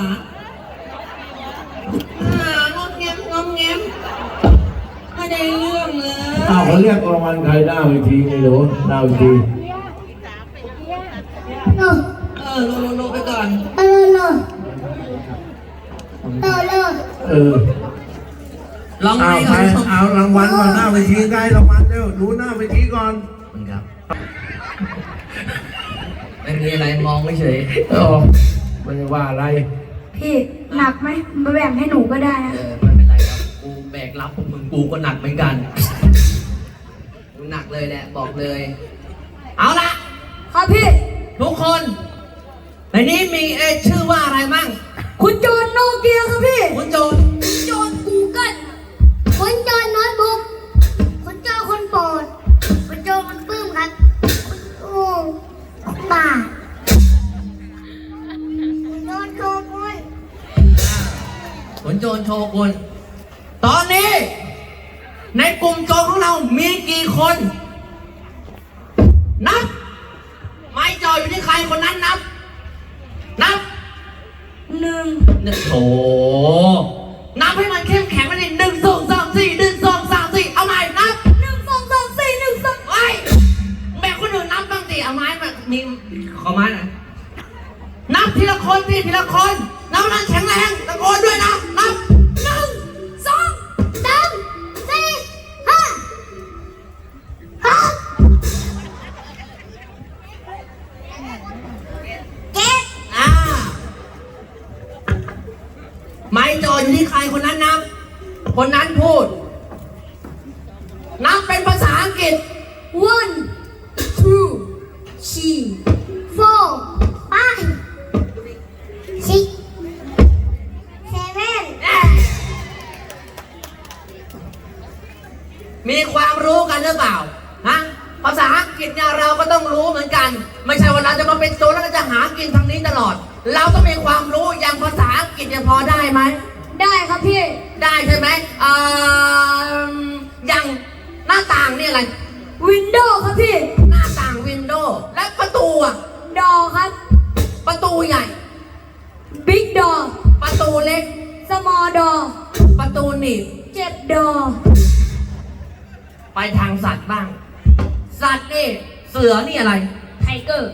าางองมงอมแงมไม่ได้เรื่องเลยอาเขาเรียกรางวัลใครได้ไปทีไงหนูได้ไปทีโลเออโลโลไปก่อน โลโลโลโลเออลองเอาเอารางวัลก่อนหน้าเวทีได้รางวัลเร็วดูหน้าไปทีก่อนคุณครับไม่มีอะไรมองไม่เฉย เออไม่ไว่าอะไร พี่หนักไหมมาแบ่งให้หนูก็ได้นะ เออไม่เป็นไรครับ กูแบกรับพวกมึงกูก็หนักเหมือนกัน กูหนักเลยแหละบอกเลย เอาละครับพี่ ทุกคนในนี้มีเอชื่อว่าอะไรมั่ง คุณจู ขุนโจรโชกุนตอนนี้ ในกลุ่มโจรของเรามีกี่คน นับ ไม้จออยู่ที่ใครคนนั้นนับ นับหนึ่งหนึ่งโถนับให้มันเข้มแข็งไปดิหนึ่งสองสามสี่หนึ่งสองสามสี่เอาใหม่นับหนึ่งสองสามสี่หนึ่งสองไอ้แม่คนอื่นนับบ้างสิเอาไม้มามีขอไม้หน่อยนับทีละคนสิทีละคนนับนั้นแข็งแรงตะโกนด้วยนะนับ พูด นับเป็นภาษาอังกฤษ one two three four five six seven มีความรู้กันหรือเปล่าฮะภาษาอังกฤษเนี่ยเราก็ต้องรู้เหมือนกัน ไม่ใช่ว่าเราจะมาเป็นโจรแล้วก็จะหากินทางนี้ตลอด เราต้องมีความรู้อย่างภาษาอังกฤษเนี่ยพอได้ไหม ได้ครับพี่ ได้ใช่ไหมเอ่ออย่างหน้าต่างนี่อะไร วินโดว์ครับพี่ หน้าต่างวินโดว์และประตูอะดอครับ ประตูใหญ่ บิ๊กดอ ประตูเล็ก สมอดอ ประตูหนีบ เจ็ดดอ ไปทางสัตว์บ้าง สัตว์นี่ เสือนี่อะไร ไทเกอร์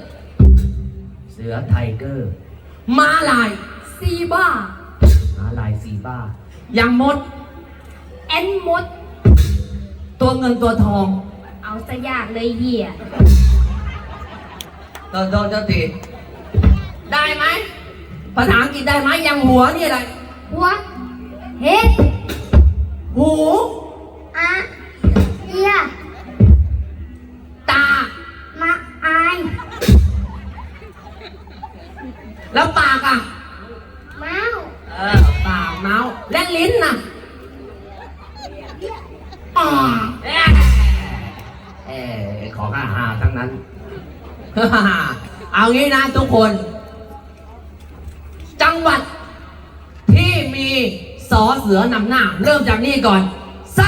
เสือไทเกอร์ ม้าลาย ซีบ้า ม้าลายซีบ้า ยังมด แอนมด ตัวเงินตัวทอง เอาซะยากเลยเหี้ยตัวโดนเจ้าตีได้ไหมภาษาอังกฤษได้ไหมยังหัวนี่อะไรหัวเฮ็ดหูอะเอียตา มาอาย แล้วปากอะเมาส์ เออปากเมาส์และลิ้นน่ะอ่าเอ๊ะเอ๊ะของอาหาทั้งนั้น เอางี้นะทุกคน จังหวัดที่มีสอเสือนำหน้า เริ่มจากนี่ก่อน ส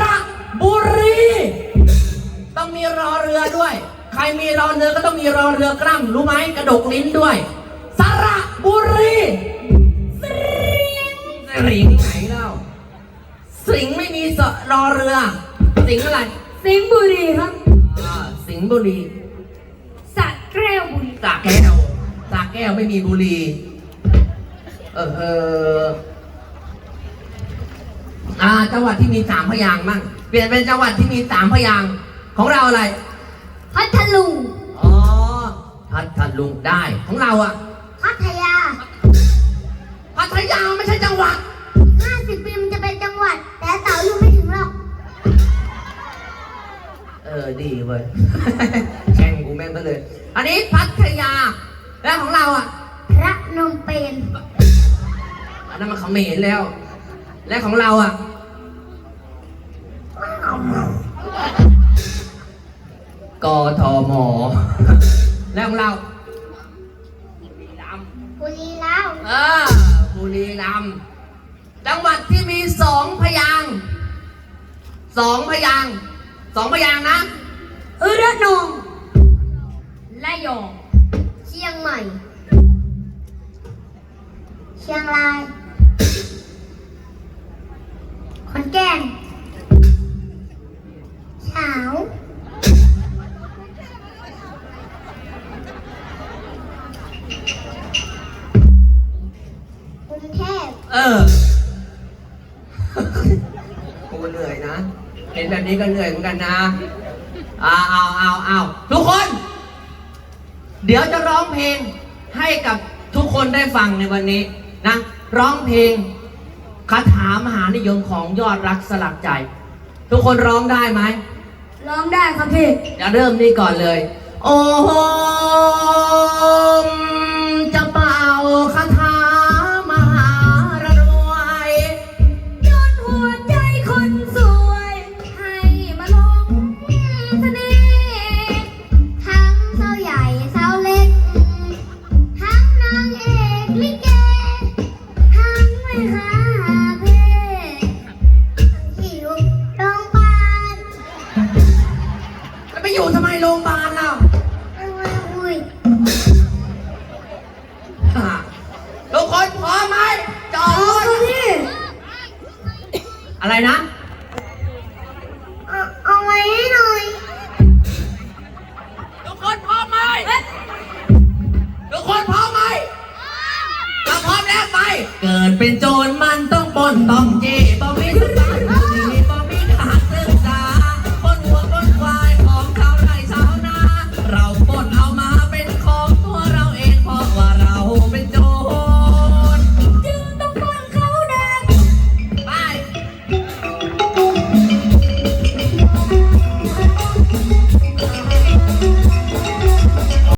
ระบุรี ต้องมีรอเรือด้วย ใครมีรอเรือก็ต้องมีรอเรือกล้ำรู้ไหมกระดกลิ้นด้วย สระบุรี สิงห์ไหนเล่า สิงห์ไม่มีสรอเรือ สิงห์อะไรสิงห์บุรีครับอ่าสิงห์บุรีสระแก้วบุรีสระแก้วสระแก้วไม่มีบุรี เออเอออ่าจังหวัดที่มีสามพยางค์มั่งเปลี่ยนเป็นจังหวัดที่มีสามพยางค์ของเราอะไร พัทลุง อ๋อพัทลุงได้ ของเราอะพัทยา พัทยาไม่ใช่จังหวัด50ปีมันจะเป็นจังหวัด แต่เต๋าอยู่ไม่ถึงหรอก เออดีเว้ยแข่งกูแม่งไปเลย อันนี้พัทยา แล้วของเราอะพระนมเปญอันนั้นมันเขมรแล้ว และของเราอะกทม แล้วของเรา บุรีรัมย์เออบุ รีรัมย์จังหวัดที่มีสองพยางค์สองพยางค์สองพยางค์นะเออระนองและยอง เชียงใหม่ เชียงราย ขอนแก่น นแบบนี้ก็เหนื่อยเหมือนกันนะเอาเอาเอาเอาทุกคน เดี๋ยวจะร้องเพลงให้กับทุกคนได้ฟังในวันนี้นะร้องเพลงคาถามหานิยมของยอดรักสลักใจ ทุกคนร้องได้ไหมร้องได้ครับพี่จะเริ่มนี่ก่อนเลย โอ้มจะเป่าคาถา อะไรนะ